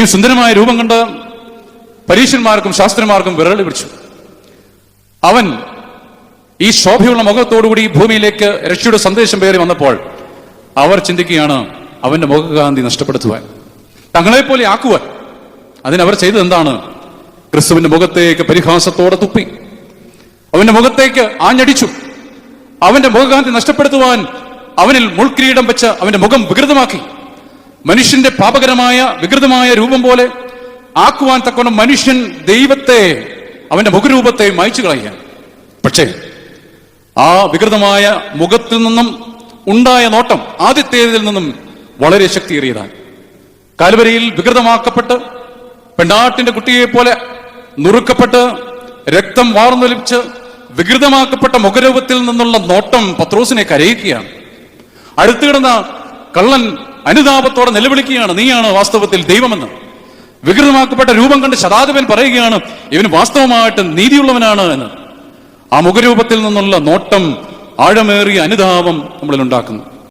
ഈ സുന്ദരമായ രൂപം കണ്ട് പരീക്ഷന്മാർക്കും ശാസ്ത്രന്മാർക്കും വിരളി പിടിച്ചു. അവൻ ഈ ശോഭയുള്ള മുഖത്തോടുകൂടി ഈ ഭൂമിയിലേക്ക് രക്ഷയുടെ സന്ദേശം പേറി വന്നപ്പോൾ അവർ ചിന്തിക്കുകയാണ് അവന്റെ മുഖകാന്തി നഷ്ടപ്പെടുത്തുവാൻ. തങ്ങളെപ്പോലെ ആക്കുവാൻ. അതിനവർ ചെയ്തത് എന്താണ്? ക്രിസ്തുവിന്റെ മുഖത്തേക്ക് പരിഹാസത്തോടെ തുപ്പി. അവന്റെ മുഖത്തേക്ക് ആഞ്ഞടിച്ചു. അവന്റെ മുഖകാന്തി നഷ്ടപ്പെടുത്തുവാൻ അവനിൽ മുൾക്കിരീടം വെച്ച് അവന്റെ മുഖം വികൃതമാക്കി. മനുഷ്യന്റെ പാപകരമായ വികൃതമായ രൂപം പോലെ ആക്കുവാൻ തക്കവണ്ണം മനുഷ്യൻ ദൈവത്തെ അവന്റെ മുഖരൂപത്തെ മായ്ച്ചു കളയുകയാണ്. പക്ഷേ ആ വികൃതമായ മുഖത്തിൽ നിന്നും ഉണ്ടായ നോട്ടം ആദ്യത്തേതിൽ നിന്നും വളരെ ശക്തിയേറിയതാണ്. കാലുവരയിൽ വികൃതമാക്കപ്പെട്ട് പെണ്ണാട്ടിന്റെ കുട്ടിയെ പോലെ നുറുക്കപ്പെട്ട് രക്തം വാർന്നൊലിച്ച് വികൃതമാക്കപ്പെട്ട മുഖരൂപത്തിൽ നിന്നുള്ള നോട്ടം പത്രോസിനെ കരയിക്കുകയാണ്. അടുത്തു കിടന്ന കള്ളൻ അനുതാപത്തോടെ നിലവിളിക്കുകയാണ്. നീയാണ് വാസ്തവത്തിൽ ദൈവമെന്ന്? വികൃതമാക്കപ്പെട്ട രൂപം കണ്ട് ശതാധിപൻ പറയുകയാണ് ഇവൻ വാസ്തവമായിട്ട് നീതിയുള്ളവനാണ് എന്ന്. ആ മുഖരൂപത്തിൽ നിന്നുള്ള നോട്ടം ആഴമേറിയ അനുതാപം നമ്മളിൽ ഉണ്ടാക്കുന്നു.